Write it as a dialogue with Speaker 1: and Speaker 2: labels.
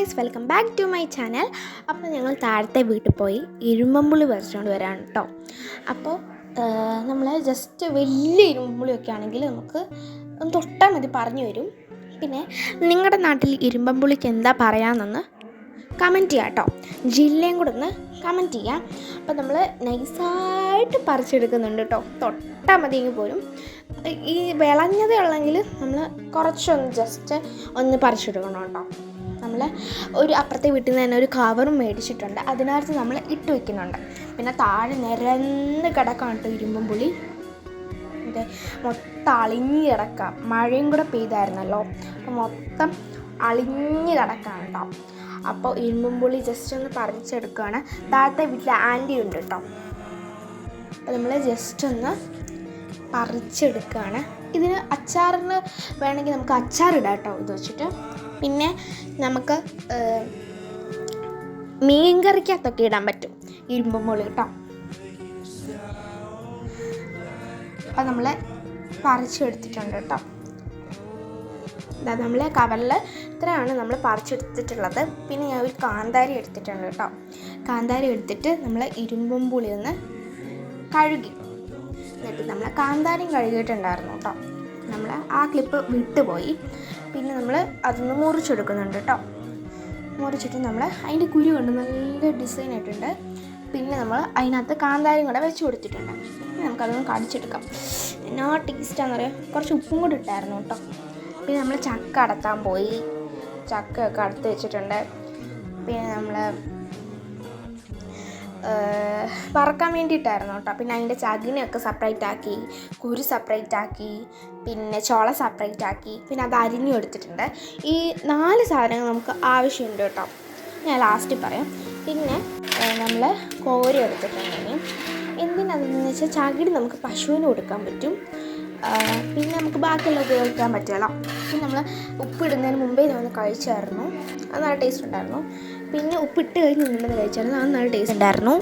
Speaker 1: Guys welcome back to my channel. അപ്പോൾ ഞങ്ങൾ താഴത്തെ വീട്ടിൽ പോയി ഇരുമ്പമ്പുളി പറിച്ചുകൊണ്ട് വരാണ് കേട്ടോ. അപ്പോൾ നമ്മൾ ജസ്റ്റ് വലിയ ഇരുമ്പുളിയൊക്കെ ആണെങ്കിൽ നമുക്ക് ഒന്ന് തൊട്ടാൽ മതി പറഞ്ഞു വരും പിന്നെ നിങ്ങളുടെ നാട്ടിൽ ഇരുമ്പമ്പുളിക്ക് എന്താ പറയാമെന്നൊന്ന് കമന്റ് ചെയ്യാം കേട്ടോ. ജില്ലയും കൂടെ ഒന്ന് കമന്റ് ചെയ്യാം. അപ്പോൾ നമ്മൾ നൈസായിട്ട് പറിച്ചെടുക്കുന്നുണ്ട് കേട്ടോ. തൊട്ടാൽ മതിയെങ്കിൽ പോലും. ഈ വിളഞ്ഞതേ ഉള്ളെങ്കിൽ നമ്മൾ കുറച്ചൊന്ന് ജസ്റ്റ് ഒന്ന് പറിച്ചെടുക്കണം കേട്ടോ. നമ്മൾ ഒരു അപ്പുറത്തെ വീട്ടിൽ നിന്ന് തന്നെ ഒരു കവറും മേടിച്ചിട്ടുണ്ട്. അതിനകത്ത് നമ്മൾ ഇട്ട് വയ്ക്കുന്നുണ്ട് പിന്നെ താഴെ നിരന്ന് കിടക്കാം കേട്ടോ ഇരുമ്പും പുളി. ഇത് മൊത്തം അളിഞ്ഞ് കിടക്കാം. മഴയും കൂടെ പെയ്തായിരുന്നല്ലോ. അപ്പോൾ മൊത്തം അളിഞ്ഞ് കിടക്കാം കേട്ടോ. അപ്പോൾ ഇരുമ്പും പുളി ജസ്റ്റ് ഒന്ന് പറിച്ചെടുക്കുകയാണ്. താഴത്തെ വീട്ടിൽ ആന്റി ഉണ്ട് കേട്ടോ. അപ്പോൾ നമ്മൾ ജസ്റ്റ് ഒന്ന് പറിച്ചെടുക്കുകയാണ്. ഇതിന് അച്ചാറിന് വേണമെങ്കിൽ നമുക്ക് അച്ചാറിടാം കേട്ടോ. ഇത് വെച്ചിട്ട് പിന്നെ നമുക്ക് മീൻ കറിക്കകത്തൊക്കെ ഇടാൻ പറ്റും. ഇരുമ്പുമുളി കേട്ടോ അപ്പം നമ്മൾ പറിച്ചെടുത്തിട്ടുണ്ട് കേട്ടോ നമ്മൾ കവറിൽ ഇത്രയാണ് നമ്മൾ പറിച്ചെടുത്തിട്ടുള്ളത്. പിന്നെ ഞാൻ ഒരു കാന്താരി എടുത്തിട്ടുണ്ട് കേട്ടോ കാന്താരി എടുത്തിട്ട് നമ്മൾ ഇരുമ്പും പുളി ഒന്ന് കഴുകി. എന്നിട്ട് നമ്മൾ കാന്താരിയും കഴുകിയിട്ടുണ്ടായിരുന്നു കേട്ടോ നമ്മൾ ആ ക്ലിപ്പ് വിട്ടുപോയി. പിന്നെ നമ്മൾ അതൊന്ന് മുറിച്ചെടുക്കുന്നുണ്ട് കേട്ടോ മുറിച്ചിട്ട് നമ്മൾ അതിന്റെ കുരു കൊണ്ട്? നല്ല ഡിസൈൻ ആയിട്ടുണ്ട്. പിന്നെ നമ്മൾ അതിനകത്ത് കാന്താരം കൂടെ വെച്ച് കൊടുത്തിട്ടുണ്ട്. ഇനി നമുക്കതൊന്ന് കടിച്ചെടുക്കാം. എന്നാ ടേസ്റ്റാന്ന് പറയാം കുറച്ച് ഉപ്പും കൂടി ഇട്ടായിരുന്നു കേട്ടോ പിന്നെ നമ്മൾ ചക്ക അടത്താൻ പോയി. ചക്കയൊക്കെ അടുത്ത് വെച്ചിട്ടുണ്ട്. പിന്നെ നമ്മൾ വറക്കാൻ വേണ്ടിയിട്ടായിരുന്നു കേട്ടോ. പിന്നെ അതിന്റെ ചകിനൊക്കെ സെപ്പറേറ്റ് ആക്കി കുരു സെപ്പറേറ്റ് ആക്കി പിന്നെ ചോള സെപ്പറേറ്റ് ആക്കി പിന്നെ അത് അരിഞ്ഞു എടുത്തിട്ടുണ്ട്. ഈ നാല് സാധനങ്ങൾ നമുക്ക് ആവശ്യമുണ്ട് കേട്ടോ. ഞാൻ ലാസ്റ്റിൽ പറയാം. പിന്നെ നമ്മൾ കോരി എടുത്തിട്ടുണ്ടെങ്കിൽ എന്തിനാണെന്ന് വെച്ചാൽ ചകിടി നമുക്ക് പശുവിന് കൊടുക്കാൻ പറ്റും. പിന്നെ നമുക്ക് ബാക്കിയെല്ലാം ഉപയോഗിക്കാൻ പറ്റുമല്ലോ പിന്നെ നമ്മൾ ഉപ്പിടുന്നതിന് മുമ്പേ ഞാൻ കഴിച്ചായിരുന്നു. അത് നല്ല ടേസ്റ്റ് ഉണ്ടായിരുന്നു. പിന്നെ ഉപ്പിട്ട് കഴിഞ്ഞ് നിന്നത് അത് നല്ല ടേസ്റ്റ് ഉണ്ടായിരുന്നു.